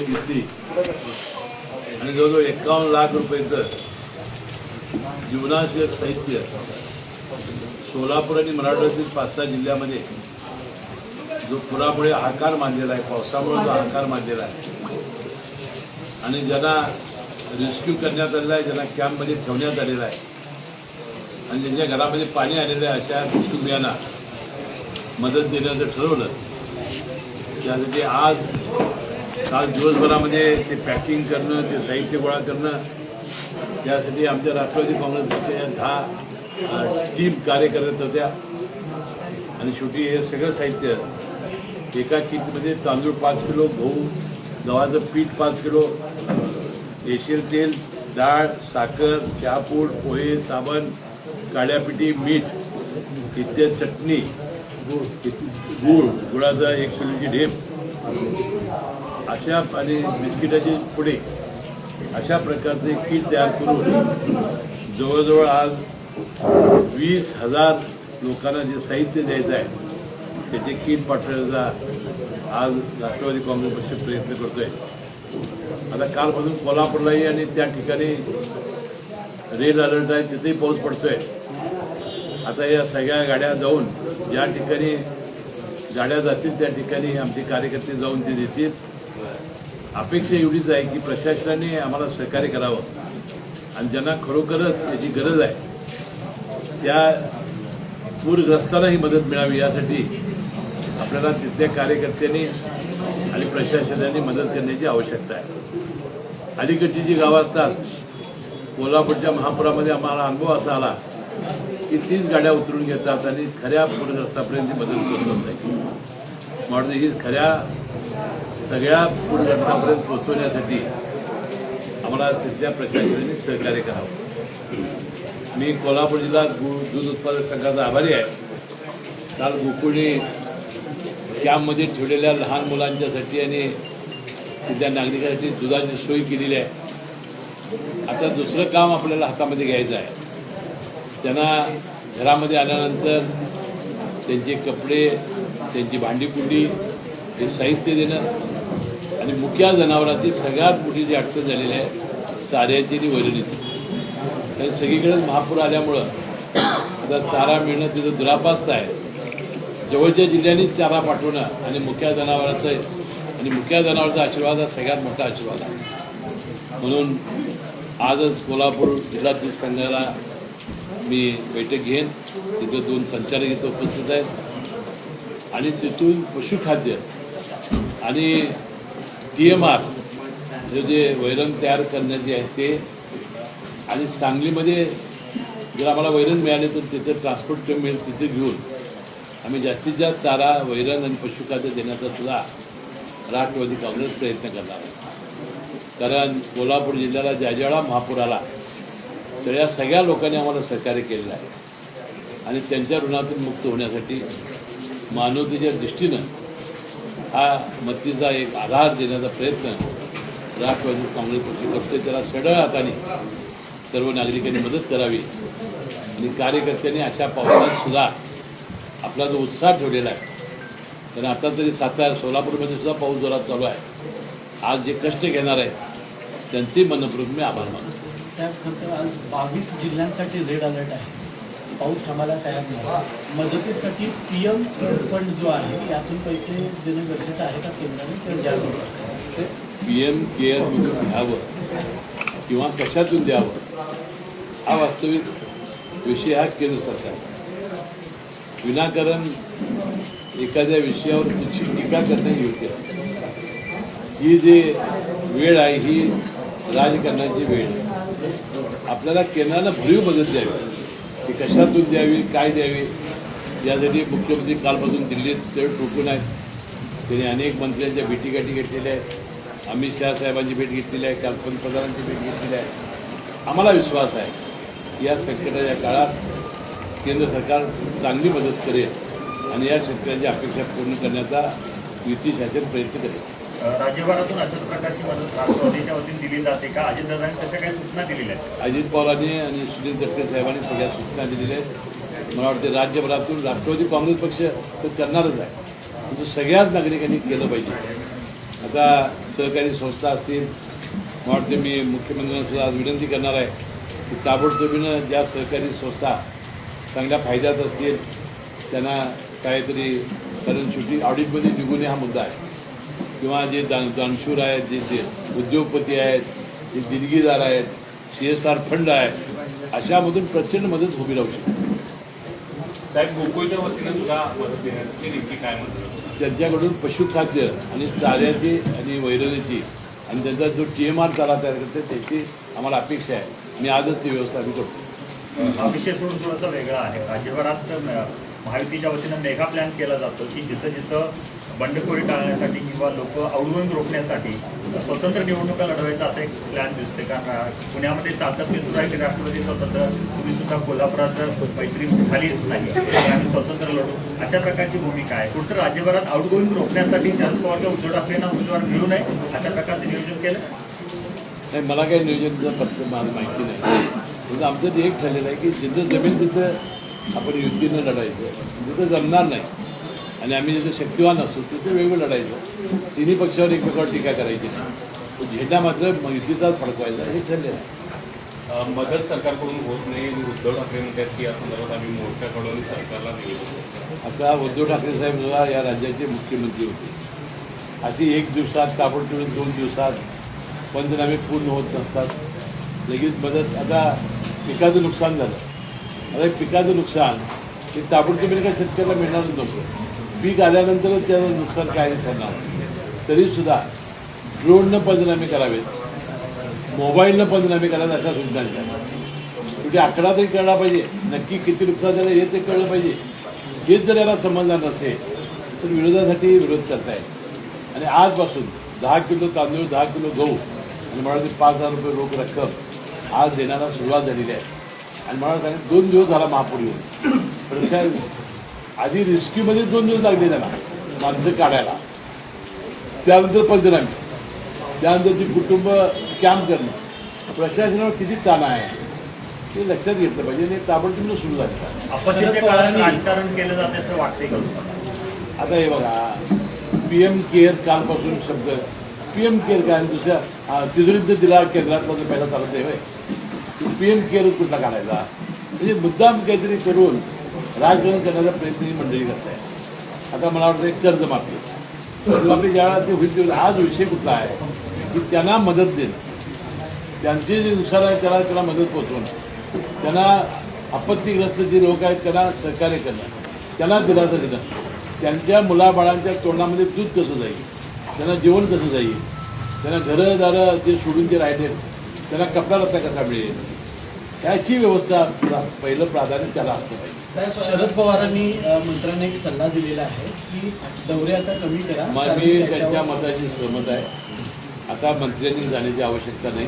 घेतली. आणि जवळजवळ एकावन्न लाख रुपयाचं जीवनावश्यक साहित्य सोलापूर आणि मराठवाड्यातील पाच सहा जिल्ह्यामध्ये जो पुरामुळे हाकार मानलेला आहे पावसामुळे जो हाकार मानलेला आहे. आणि ज्यांना रेस्क्यू करण्यात आलेला आहे ज्यांना कॅम्पमध्ये ठेवण्यात आलेला आहे आणि ज्यांच्या घरामध्ये पाणी आलेलं आहे अशा कुटुंबियांना मदत देण्याचं ठरवलं. त्यासाठी आज काल दिवसभरामध्ये ते पॅकिंग करणं ते साहित्य गोळा करणं त्यासाठी आमच्या राष्ट्रवादी काँग्रेसच्या दहा टीम कार्य करत होत्या. आणि शेवटी हे सगळं साहित्य एका किटमध्ये तांदूळ पाच किलो गहू गव्हाचं पीठ पाच किलो एशियल तेल डाळ साखर चहापूड पोहे साबण काळ्यापिठी मीठ इत्यादी चटणी गूळ गुळाचा एक किलोची ढेप. अशा आणि बिस्किटाचे पुढे अशा प्रकारचे किट तयार करून जवळजवळ आज वीस हजार लोकांना जे साहित्य द्यायचं आहे त्याचे किट पाठवण्याचा आज राष्ट्रवादी काँग्रेस पक्ष प्रयत्न करतोय. आता कालपासून कोल्हापूरलाही आणि त्या ठिकाणी रेड अलर्ट आहे तिथेही पाऊस पडतोय. आता या सगळ्या गाड्या जाऊन ज्या ठिकाणी गाड्या जातील त्या ठिकाणी आमचे कार्यकर्ते जाऊन ते देतील. अपेक्षा एवढीच आहे की प्रशासनाने आम्हाला सहकार्य करावं. आणि ज्यांना खरोखरच त्याची गरज आहे त्या पूरग्रस्तांना ही मदत मिळावी यासाठी आपल्याला तिथल्या कार्यकर्त्यांनी आणि प्रशासनाने मदत करण्याची आवश्यकता आहे. अलीकडची जी गावं असतात कोल्हापूरच्या महापुरामध्ये आम्हाला अनुभव असा आला की तीच गाड्या उतरून घेतात आणि खऱ्या पूरग्रस्तापर्यंत मदत पोहोचवत नाही. म्हणून ही खऱ्या सगळ्या पूरग्रस्तापर्यंत पोचवण्यासाठी आम्हाला तिथल्या प्रशासनाने सहकार्य करावं. मी कोल्हापूर जिल्हा दू- दूध उत्पादक संघाचा आभारी आहे. काल गोकुळी कॅम्पमध्ये ठेवलेल्या लहान मुलांच्यासाठी आणि तिथल्या नागरिकांसाठी दुधाची सोय केलेली आहे. आता दुसरं काम आपल्याला हातामध्ये घ्यायचं आहे. त्यांना घरामध्ये आल्यानंतर त्यांचे कपडे त्यांची भांडीकुंडी हे साहित्य देणं आणि मुख्या जनावरांची सगळ्यात मोठी जी अडचण झालेली आहे चाऱ्याची आणि वैरणीची. आणि सगळीकडेच महापूर आल्यामुळं आता चारा मिळणं तिथं दुरापास्त आहे. जवळच्या जिल्ह्यांनीच चारा पाठवणं आणि मुख्या जनावरांचं आणि मुख्या जनावरांचा आशीर्वाद हा सगळ्यात मोठा आशीर्वाद आहे. म्हणून आजच कोल्हापूर जिल्हातील संघाला मी बैठक घेईन. तिथं दोन संचालक इथं उपस्थित आहेत. आणि तिथून पशुखाद्य आणि डी एम आर जे वैरण तयार करण्याचे आहे ते आणि सांगलीमध्ये जर आम्हाला वैरण मिळाले तर तिथे ट्रान्सपोर्ट कमी मिळेल तिथे घेऊन आम्ही जास्तीत जास्त चारा वैरण आणि पशुखाद्य देण्याचा सुद्धा राष्ट्रवादी काँग्रेस प्रयत्न करणार आहे. कारण कोल्हापूर जिल्ह्याला ज्या ज्यावेळा महापूर आला तर या सगळ्या लोकांनी आम्हाला सहकार्य केलेलं आहे. आणि त्यांच्या ऋणातून मुक्त होण्यासाठी मानवतेच्या दृष्टीनं हा मतीचा एक आधार देण्याचा प्रयत्न राष्ट्रवादी काँग्रेस पक्ष करते त्याला सडळ हाताने सर्व नागरिकांनी मदत करावी. आणि कार्यकर्त्यांनी अशा पावसात सुद्धा आपला जो उत्साह ठेवलेला आहे कारण आता तरी सातारा सोलापूरमध्ये सुद्धा पाऊस जोरात चालू आहे. आज जे कष्ट घेणार आहेत त्यांचे मनपूर्वक मी आभार मानतो. साहेब खरं तर आज बावीस जिल्ह्यांसाठी रेड अलर्ट आहे. पाऊस थांबायला तयार नाही. मदतीसाठी पी एम फंड जो आहे यातून पैसे देणं गरजेचं आहे का केंद्राने किंवा द्यावं पी एम केअर घ्यावं किंवा कशातून द्यावं हा वास्तविक विषय हा केंद्र सरकार. विनाकारण एखाद्या विषयावर तुझी टीका करणे योग्य ही जी वेळ आहे ही राजकारणाची वेळ आहे. आपल्याला केंद्रानं भरीव मदत द्यावी. कशातून द्यावी काय द्यावी? यासाठी मुख्यमंत्री कालपासून दिल्लीत ते टोकून आहेत. त्यांनी अनेक मंत्र्यांच्या भेटीगाठी घेतलेल्या आहेत. अमित शहा साहेबांची भेट घेतलेली आहे काल पंतप्रधानांची भेट घेतलेली आहे. आम्हाला विश्वास आहे की या संकटाच्या काळात केंद्र सरकार चांगली मदत करेल आणि या शेतकऱ्यांच्या अपेक्षा पूर्ण करण्याचा युती शासन प्रयत्न करेल. राज्यभरातून अशाच प्रकारची मदत राष्ट्रवादीच्या वतीने दिली जाते का? अजितदादांनी तशा काही सूचना दिलेल्या आहेत? अजित पवारांनी आणि सुनील तटकरे साहेबांनी सगळ्या सूचना दिलेल्या आहेत. मला वाटते राज्यभरातून राष्ट्रवादी काँग्रेस पक्ष तर करणारच आहे. म्हणजे सगळ्याच नागरिकांनी केलं पाहिजे. आता सहकारी संस्था असतील मला वाटते मी मुख्यमंत्र्यांना सुद्धा आज विनंती करणार आहे की ताबडतोबीनं ज्या सहकारी संस्था चांगल्या फायद्यात असतील त्यांना काहीतरी कारण शेवटी ऑडिटमध्ये निघू नये हा मुद्दा आहे. किंवा जे दान दानशूर आहेत जे जे उद्योगपती आहेत जे दिलगीदार आहेत सी एस आर फंड आहे अशामधून प्रचंड मदत उभी राहू शकते. साहेब गोकुळच्या वतीनं सुद्धा मदत देण्याची नेमकी काय मदत त्यांच्याकडून पशुखाद्य आणि चाऱ्याची आणि वैरणीची आणि त्यांचा जो टी एम आर चाला तयार करते त्याची आम्हाला अपेक्षा आहे. मी आजच ती व्यवस्था आम्ही करतो. हा विषय सोडून थोडासा वेगळा आहे. राज्यभरात महायुतीच्या वतीनं मेगा प्लॅन केला जातो की जिथं जिथं बंडखोरी टाळण्यासाठी किंवा लोक आवडून रोखण्यासाठी स्वतंत्र निवडणुका लढवायचा असा एक प्लॅन दिसते कारण पुण्यामध्ये चाचपणी सुद्धा आहे की राष्ट्रवादी स्वतंत्र? तुम्ही सुद्धा कोल्हापुरात मैत्री झालीच नाही. आम्ही स्वतंत्र लढू. अशा प्रकारची भूमिका आहे. कुठं राज्यभरात आउटगोईंग रोखण्यासाठी शरद पवार किंवा उद्धव ठाकरेंना उमेदवार मिळू नये अशा प्रकारचं नियोजन केलं? नाही मला काही नियोजन पत्र मला माहिती नाही. म्हणजे आमचं ते एक ठरलेलं आहे की जिथं जमीन तिथं आपण युतीनं लढायचं. जिथं जमणार नाही आणि आम्ही जिथं शक्तिवान असतो तिथं वेगळं लढायचं. तिन्ही पक्षावर एकमेकावर टीका करायची. तो झेंडा मात्र युतीचाच फडकवायचा हे ठरलेलं आहे. मदत सरकारकडून होत नाही. उद्धव ठाकरे म्हणतात की या संदर्भात आम्ही मोर्चाकडून सरकारला. आता उद्धव ठाकरे साहेब या राज्याचे मुख्यमंत्री होते. अशी एक दिवसात ताबडतोब दोन दिवसात पंचनामे पूर्ण होत नसतात. लगेच मदत आता पिकाचं नुकसान झालं. आता पिकाचं नुकसान हे ताबडतोबीने काय शेतकऱ्याला मिळणारच नव्हतं? पीक आल्यानंतरच त्याचं नुकसान काय ठरणार तरीसुद्धा ड्रोननं पंचनामे करावेत. मोबाईलनं पंचनामे करावेत अशा सूचना आहेत शेवटी आकडा तरी कळला पाहिजे. नक्की किती नुकसान झालं हे ते कळलं पाहिजे. हेच जर याला समजणार नसेल तर विरोधासाठी विरोध करतायत आणि आजपासून दहा किलो तांदूळ दहा किलो गहू आणि मला वाटते पाच हजार रुपये रोख रक्कम आज देण्याला सुरुवात झालेली आहे. आणि मला सांगितलं दोन दिवस झाला महापूर येऊन. पण काय आधी रेस्क्यूमध्ये दोन दिवस लागले त्याला माणसं काढायला. त्यानंतर पंचनामे. त्यानंतर ती कुटुंब कॅम्प करणं. प्रशासनावर किती ताण आहे ते लक्षात घेतलं पाहिजे. आणि ताबडतोब सुरू झालं. राजकारण केलं जाते असं तुम्हाला आता हे बघा पी एम केअर कालपासून शब्द पी एम केअर काय? दुसऱ्या हा, तिजोरीत दिला केंद्रातला जो पहिला चालत आहे पी एम केअर कुठला काढायचा? म्हणजे मुद्दाम काहीतरी करून राजकारण करण्याचा प्रयत्न ही मंडळी करत आहे आता मला वाटतं एक कर्जमाफी कर्जमाफी वेळा ते होईल तेव्हा आज विषय कुठला आहे की त्यांना मदत देणं. त्यांचे जे नुसार आहे त्याला त्याला मदत पोचवणं त्यांना आपत्तीग्रस्त जे लोक आहेत त्यांना सहकार्य करणं. त्यांना दिलासा देणं. त्यांच्या मुलाबाळांच्या तोंडामध्ये दूध कसं जाईल? त्यांना जेवण कसं जाईल? त्यांना घरं दारं जे सोडून जे राहिले त्यांना कपडा रस्ता कसा मिळेल? याची व्यवस्था पहिलं प्राधान्य त्याला असलं पाहिजे. शरद पवारांनी मंत्र्यांना एक सल्ला दिलेला आहे की दौरे आता कमी करा मग कारण मी त्याच्यावर- त्यांच्या मताशी सहमत आहे. आता मंत्र्यांनी जाण्याची आवश्यकता नाही.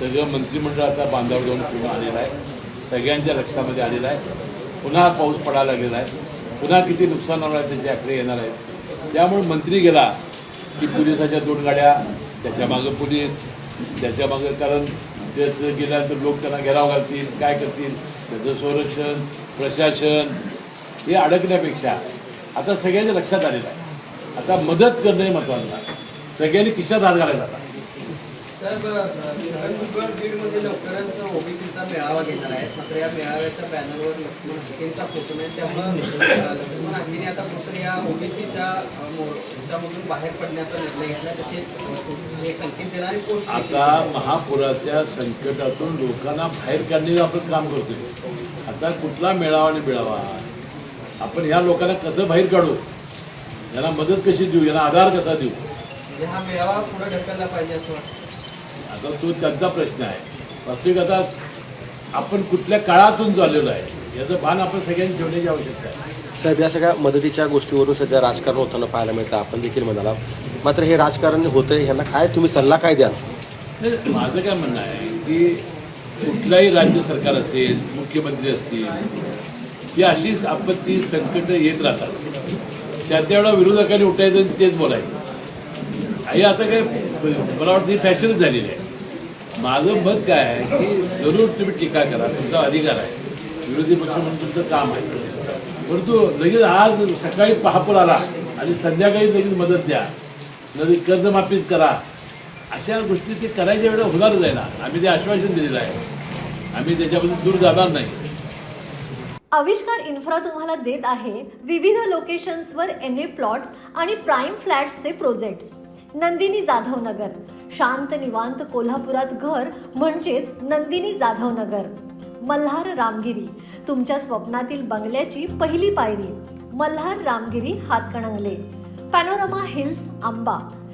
सगळं मंत्रिमंडळ आता बांधावर जाऊन पूर्ण आलेलं आहे. सगळ्यांच्या लक्षामध्ये आलेलं आहे. पुन्हा पाऊस पडायला लागलेला आहे. पुन्हा किती नुकसान होणार आहे त्याचे आकडे येणार आहेत. त्यामुळे मंत्री गेला की पोलिसाच्या दोन गाड्या त्याच्या मागं पोलीस त्याच्या मागं कारण त्याचं गेल्यानंतर लोक त्यांना घेराव घालतील काय करतील? त्याचं संरक्षण प्रशासन हे अडकण्यापेक्षा आता सगळ्यांच्या लक्षात आलेलं आहे. आता मदत करणं हे महत्वाचं आहे. सगळ्यांनी खिशात हात आता लवकरच ओबीसीचा मेळावा घेणार आहे मात्र या मेळाव्याच्या बॅनरवर लक्ष्मण हाकेंचा फोटो नाही त्यामुळं अ, लक्ष्मण हाकेने आता कुठं या ओबीसीच्या त्यामधून बाहेर पडण्याचा निर्णय घेतला तसे एक संकेत देणार आणि पोस्ट आता महापुराच्या संकटातून लोकांना बाहेर काढण्याचं आपण काम करतोय. आता कुठला मेळावा आणि मिळावा आपण ह्या लोकांना कसं बाहेर काढू? यांना मदत कशी देऊ? यांना आधार कसा देऊ? म्हणजे हा मेळावा पुढे ढकलला पाहिजे असं वाटतं. आता तो त्यांचा प्रश्न आहे. वास्तविक आता आपण कुठल्या काळातून चाललेलो आहे याचं भान आपण सगळ्यांनी ठेवण्याची आवश्यकता आहे. साहेब या सगळ्या मदतीच्या गोष्टीवरून सध्या राजकारण होताना पाहायला मिळतं. आपण देखील म्हणाला. मात्र हे राजकारण होतंय ह्यांना काय तुम्ही सल्ला काय द्याल? माझं काय म्हणणं आहे की कुठलाही राज्य सरकार असेल मुख्यमंत्री असतील ही अशीच आपत्ती संकट येत राहतात. त्या त्यावेळा विरोधकांनी उठायचं तेच बोलायचं. हे आता काय मला वाटतं ही फॅशनच झालेली आहे. माझं मत काय आहे की जरूर तुम्ही टीका करा तुमचा अधिकार आहे. विरोधी पक्ष म्हणून तुमचं काम आहे. परंतु लगेच आज सकाळी पहापूर आला आणि संध्याकाळी लगेच मदत द्या. नदी कर्जमाफीच करा. अशा गोष्टी ते करायच्या वेळेला होणारच आहे ना. आम्ही ते आश्वासन दिलेलं आहे. आम्ही त्याच्यापासून दूर जाणार नाही. आविष्कार इन्फ्रा तुम्हाला देत आहे विविध लोकेशन्सवर एन ए प्लॉट्स आणि प्राईम फ्लॅट्सचे प्रोजेक्ट्स नंदिनी जाधव नगर. शांत निवांत कोल्हापुरात घर म्हणजेच नंदिनी जाधव नगर. मल्हार रामगिरी. तुमच्या स्वप्नातील बंगल्याची पहिली पायरी. Malhar Ramgiri Hatkanangale. Panorama hills Amba.